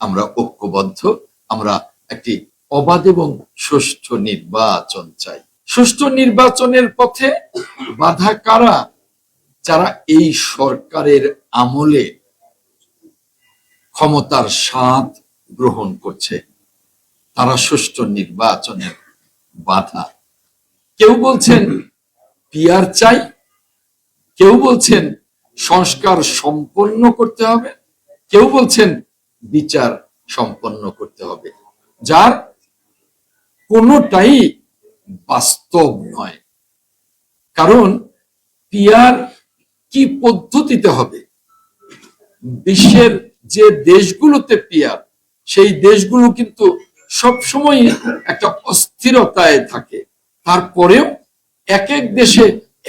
আমরা ঐক্যবদ্ধ, আমরা একটি অবাধ এবং সুষ্ঠু নির্বাচন চাই। সুষ্ঠু নির্বাচনের পথে বাধা কারা? যারা এই সরকারের আমলে ক্ষমতার স্বাদ গ্রহণ করছে, তারা সুষ্ঠু নির্বাচনের বাধা। কেউ বলছেন পিয়ার চাই, কেউ বলছেন সংস্কার সম্পন্ন করতে হবে, কেউ বলছেন বিচার সম্পন্ন করতে হবে, যার কোনোটাই বাস্তব নয়। কারণ পিয়ার কি পদ্ধতিতে হবে? বিশ্বের যে দেশগুলোতে পিয়ার, সেই দেশগুলো কিন্তু সবসময় একটা অস্থিরতায় থাকে। তারপরেও এক এক দেশে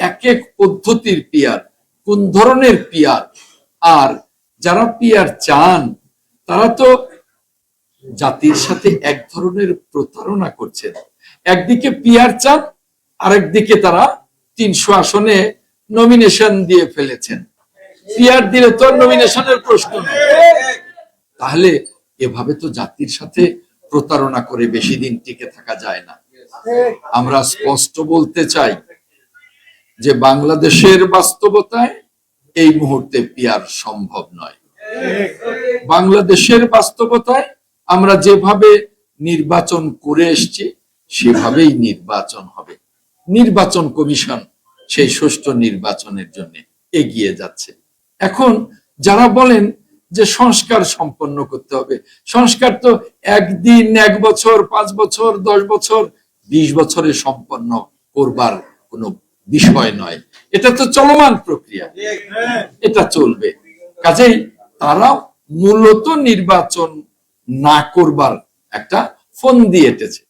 এক এক পদ্ধতির পিয়ার, কোন ধরনের পিয়ার? আর যারা পিয়ার চান তারা তো জাতির সাথে এক ধরনের প্রতারণা করছেন একদিকে পিয়ার চান আরেকদিকে তারা তিনশো আসনে নমিনেশন দিয়ে ফেলেছেন। পিয়ার দিলে তো নমিনেশনের প্রশ্ন তাহলে এভাবে তো জাতির সাথে প্রতারণা করে বেশি দিন টিকে থাকা যায় না। আমরা স্পষ্ট বলতে চাই যে বাংলাদেশের বাস্তবতায় এই মুহূর্তে পিয়ার সম্ভব নয়। বাংলাদেশের বাস্তবতায় আমরা যেভাবে নির্বাচন করে এসছি, সেভাবেই নির্বাচন হবে। নির্বাচন কমিশন সেই সুষ্ঠু নির্বাচনের জন্য এগিয়ে যাচ্ছে। এখন যারা বলেন যে সংস্কার সম্পন্ন করতে হবে, সংস্কার তো একদিন, এক বছর, পাঁচ বছর, দশ বছর, বিশ বছরে সম্পন্ন করবার কোনো বিষয় নয়। এটা তো চলমান প্রক্রিয়া। এটা চলবে। কাজেই তারা মূলত নির্বাচন না করবার একটা ফোন দিয়ে এটেছে।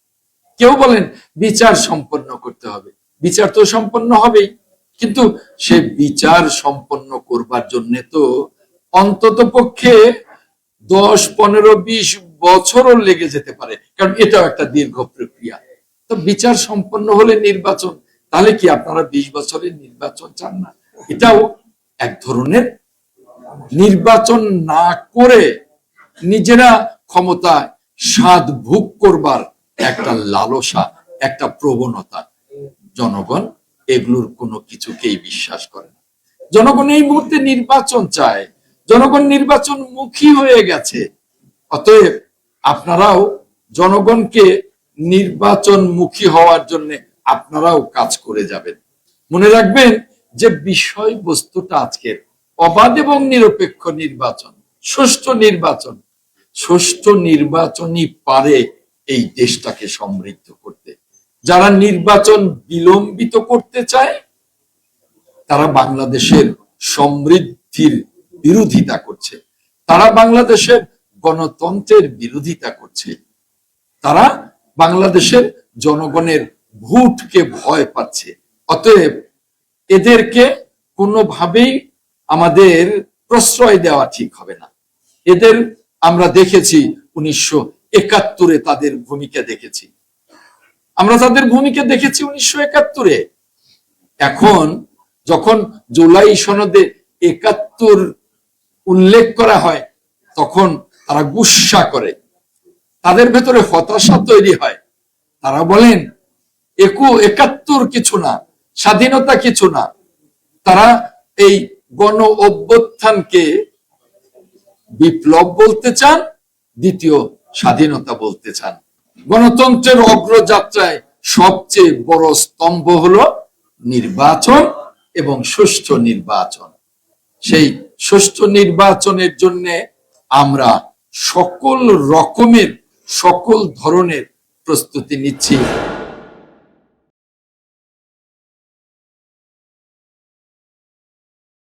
কেউ বলেন, বিচার সম্পন্ন করতে হবে। বিচার তো সম্পন্ন হবেই। কিন্তু সে বিচার সম্পন্ন করবার জন্য তো অন্তত পক্ষে দশ, পনেরো, বিশ বছরও লেগে যেতে পারে। কারণ এটাও একটা দীর্ঘ প্রক্রিয়া। তো বিচার সম্পন্ন হলে নির্বাচন, তাহলে কি আপনারা বিশ বছরের নির্বাচন চান না? এটাও এক ধরনের নির্বাচন না করে নিজেরা ক্ষমতা স্বাদ ভোগ করবার একটা লালসা, একটা প্রবণতা। জনগণ এগুলোর কোনো কিছুকেই বিশ্বাস করে না। জনগণ এই মুহূর্তে নির্বাচন চায়। জনগণ নির্বাচন মুখী হয়ে গেছে। অতএব আপনারাও জনগণকে নির্বাচন মুখী হওয়ার জন্য আপনারাও কাজ করে যাবেন। মনে রাখবেন যে বিষয় বস্তুটা আজকের অবাধ এবং নিরপেক্ষ নির্বাচন, সুষ্ঠু নির্বাচন। সুষ্ঠু নির্বাচনই পারে এই দেশটাকে সমৃদ্ধ করতে। যারা নির্বাচন বিলম্বিত করতে চায়, তারা বাংলাদেশের সমৃদ্ধির বিরোধিতা করছে। তারা বাংলাদেশের গণতন্ত্রের বিরোধিতা করছে। তারা বাংলাদেশের জনগণের ভোটকে ভয় পাচ্ছে। অতএব এদেরকে কোনোভাবেই আমাদের প্রশ্রয় দেওয়া ঠিক হবে না। এদের আমরা দেখেছি উনিশশো একাত্তরে তাদের ভূমিকা দেখেছি। আমরা তাদের ভূমিকা দেখেছি উনিশশো একাত্তরে। এখন যখন জুলাই সনদে একাত্তর উল্লেখ করা হয়, তখন তারা গুসা করে। তাদের ভেতরে হতাশা তৈরি হয়। তারা বলেন, একু, একাত্তর কিছু না, স্বাধীনতা কিছু না। তারা এই গণ অভ্যুত্থানকে বিপ্লব বলতে চান, দ্বিতীয় স্বাধীনতা বলতে চান। গণতন্ত্রের অগ্রযাত্রায় সবচেয়ে বড় স্তম্ভ হলো নির্বাচন এবং সুষ্ঠু নির্বাচন। সেই সুষ্ঠু নির্বাচনের জন্য আমরা সকল রকমের, সকল ধরনের প্রস্তুতি নিচ্ছি।